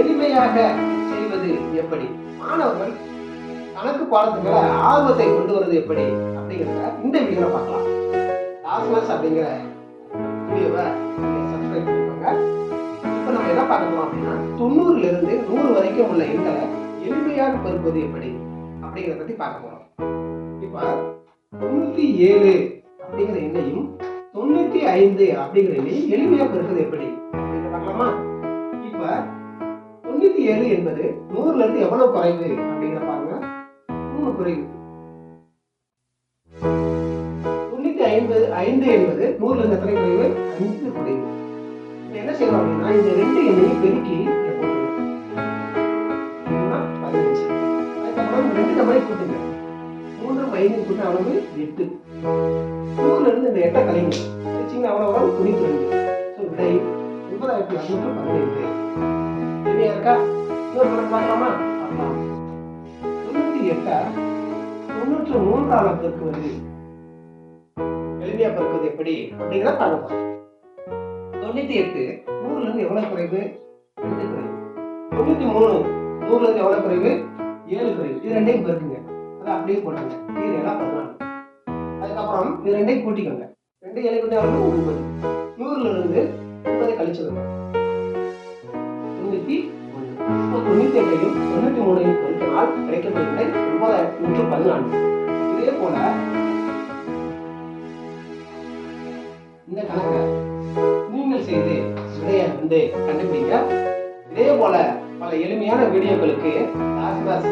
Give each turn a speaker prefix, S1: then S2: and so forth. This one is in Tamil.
S1: எளிமையாக செய்வது எப்படி? மாணவர்கள் கணக்கு பாடத்துக்கு ஆர்வத்தை கொண்டு வருவது எப்படி? அப்படிங்கிறத இந்த வீடியோ பார்க்கலாம். டாஸ்மஸ் அப்படிங்கிற வீடியோவை சப்ஸ்கிரைப் பண்ணிக்கோங்க. இப்போ நம்ம என்ன பார்க்க அப்படின்னா தொண்ணூறுல இருந்து நூறு வரைக்கும் உள்ள எண்களை எளிமையாக பெருக்குவது எப்படி? அப்படிங்கிறத பத்தி பார்க்க போறோம். இப்போ தொண்ணூத்தி ஏழு அப்படிங்கிற எண்ணையும் தொண்ணூத்தி ஐந்து அப்படிங்கிற எண்ணையும் எளிமையா பெருக்குவது எப்படி? அப்படின்னு பார்க்கலாமா? தொண்ணூத்தி ஏழு என்பது நூறுல இருந்து எவ்வளவு குறைவு அப்படிங்கிற பாருங்க. மூணு குறைவு. தொண்ணூத்தி ஐம்பது ஐந்து என்பது நூறுல இருந்து எத்தனை குறைவு? அஞ்சு குறைவு. என்ன செய்யலாம் அப்படின்னா இந்த ரெண்டு எண்ணையும் பெருக்கி பதினஞ்சு. அதுக்கப்புறம் ரெண்டு நம்பரை கூட்டுங்க. மூன்று ஐந்து கூட்ட அளவு எட்டு. நூறுல இருந்து இந்த எட்டை கலைங்க வச்சிங்கன்னா அவ்வளோ ஸோ விடை ஒன்பதாயிரத்தி அறுநூற்று சரியா இருக்கா பார்க்கலாமா? தொண்ணூத்தி எட்டா தொண்ணூற்று மூன்றாம் பெருக்குவது எளிமையா பெருக்குவது எப்படி? அப்படிங்கிறத பார்க்க தொண்ணூத்தி எட்டு நூறுல இருந்து எவ்வளவு குறைவு? குறைவு. தொண்ணூத்தி மூணு நூறுல இருந்து எவ்வளவு குறைவு? ஏழு குறைவு. இது ரெண்டையும் பெருக்குங்க. அதை அப்படியே போட்டுங்க. இது எல்லாம் பதினாலு. அதுக்கப்புறம் இது ரெண்டையும் கூட்டிக்கோங்க. ரெண்டு ஏழு கூட்டி எவ்வளவு? ஒன்பது. நூறுல இருந்து ஒன்பதை கழிச்சுக்கோங்க இப்போ தொண்ணூற்றி மூணையும் பெருக்கினால் கிடைக்கக்கூடிய விடை ஒன்பதாயிரத்தி நூற்று பதினான்கு. இதே போல இந்த கணக்கை நீங்கள் செய்து விடையை வந்து கண்டுபிடிக்க இதே போல பல எளிமையான வீடியோக்களுக்கு டாஸ்மாஸ்